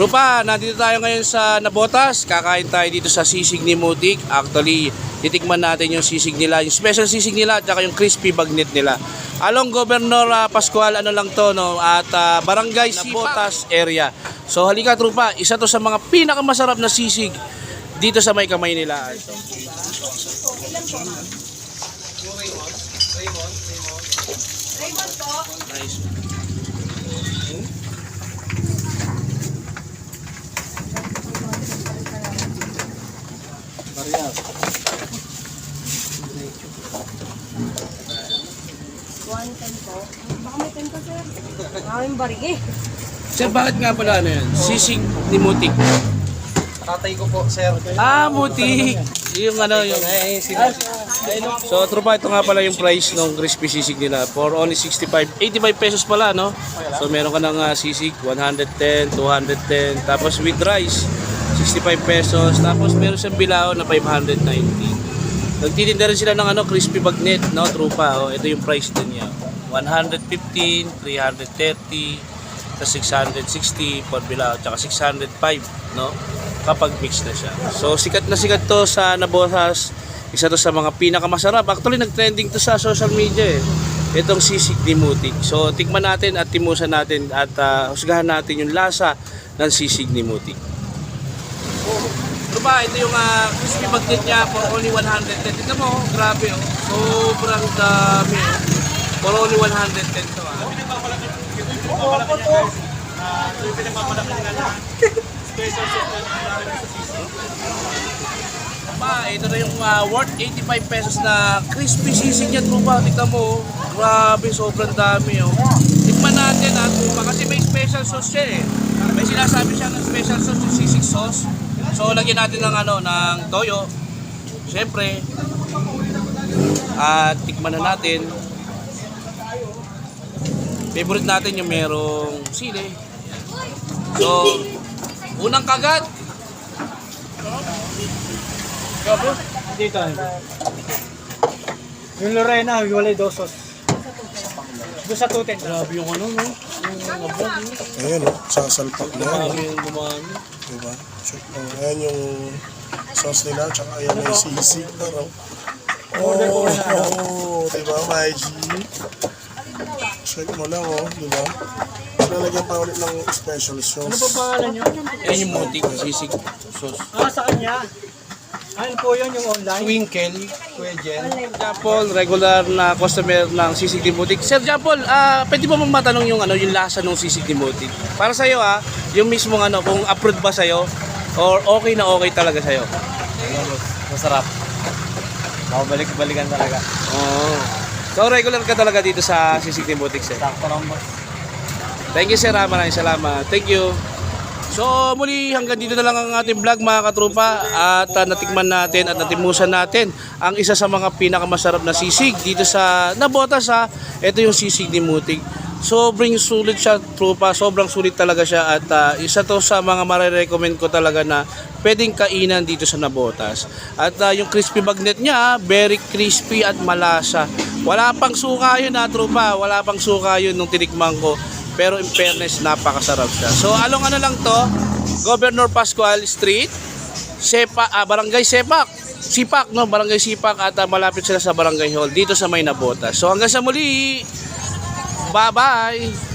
Rupa, nandito tayo ngayon sa Nabotas. Kakain tayo dito sa sisig ni Mutik. Actually, titikman natin yung sisig nila, yung special sisig nila at yung crispy bagnet nila. Along Governor uh, ah, Pascual, ano lang to, no? At uh, Barangay Nabotas area. So halika trupa, isa to sa mga pinakamasarap na sisig dito sa may kamay nila. Ito. Raymond po. Nice. 110 po. Baka may 10 ka, sir. Maraming barig. Sir, bakit nga pala ano yan? Sisig ni Mutik. Tatay ko po, sir. Ah, Mutik! Yung ano, yung... Eh, sila. So, ito nga pala yung price ng crispy sisig nila. For only 65, 85 pesos pala, no? So, meron ka ng uh, sisig, 110, 210, tapos with rice. 65 pesos. Tapos meron siyang bilao na 590. Nagtitinda rin sila ng ano, crispy bagnet, no, trupa. Oh, ito yung price din niya. 115, 330, sa 660 for bilao, tsaka 605, no? Kapag mix na siya. So, sikat na sikat to sa Nabosas. Isa to sa mga pinakamasarap. Actually, nag-trending to sa social media eh. Itong sisig ni Mutik. So, tikman natin at timusan natin at ah, husgahan natin yung lasa ng sisig ni Mutik. Ano ba, ito yung uh, crispy bagnet niya for only 110. Tignan mo, oh, grabe oh. Sobrang dami. oh. For only 110 to ah. Pa, ito na yung ah, worth 85 pesos na crispy sisig niya, trupa. Tignan mo, oh. grabe, sobrang dami. Oh. Tikman natin ha, trupa, kasi may special sauce siya eh. May sinasabi siya ng special sauce, yung sisig sauce. So, lagyan natin ng ano, ng toyo. Siyempre, at tikman na natin. Favorite natin yung merong sili. So, unang kagat. Dito. Yung Lorena, walay dosos. Doon sa tuten. Grabe yung ano, no? Yung abog, no? O, sasalpak na. Grabe yung gumano. Diba? Check mo. Ayan yung sauce nila, tsaka ayan yung sisig na raw. Oh, oh, diba, my G? Check mo lang, oh, diba? Lalagyan pa ulit ng special Ano sauce. po pangalan nyo? Yan yung mutik na sisig sauce. Ah, sa kanya. Ano po yun yung online? Twinkle. Kuya Jen. Japol, regular na customer ng sisig ni Mutik. Sir Japol, ah pwede ba mong matanong yung ano, yung lasa ng sisig ni Mutik? Para sa iyo ah, yung mismong ano, kung approved ba sa iyo or okay na okay talaga sa iyo? Masarap. Makabalik-balikan talaga. Oo. So regular ka talaga dito sa sisig ni Mutik, sir. Sakto lang boss. Thank you sir, ah. maraming salamat. Thank you. So muli hanggang dito na lang ang ating vlog mga katrupa at ah, natikman natin at natimusan natin ang isa sa mga pinakamasarap na sisig dito sa Nabotas ha. Ito yung sisig ni Mutig. Sobrang sulit siya trupa, sobrang sulit talaga siya at ah, isa to sa mga marirecommend ko talaga na pwedeng kainan dito sa Nabotas. At ah, yung crispy bagnet niya, very crispy at malasa. Wala pang suka yun ha trupa, wala pang suka yun nung tinikman ko. Pero in fairness, napakasarap siya. So, along ano lang to, Governor Pascual Street, Sepa, ah, Barangay Sepak, Sipak, no? Barangay Sipak at ah, malapit sila sa Barangay Hall dito sa May Nabotas. So, hanggang sa muli, bye-bye!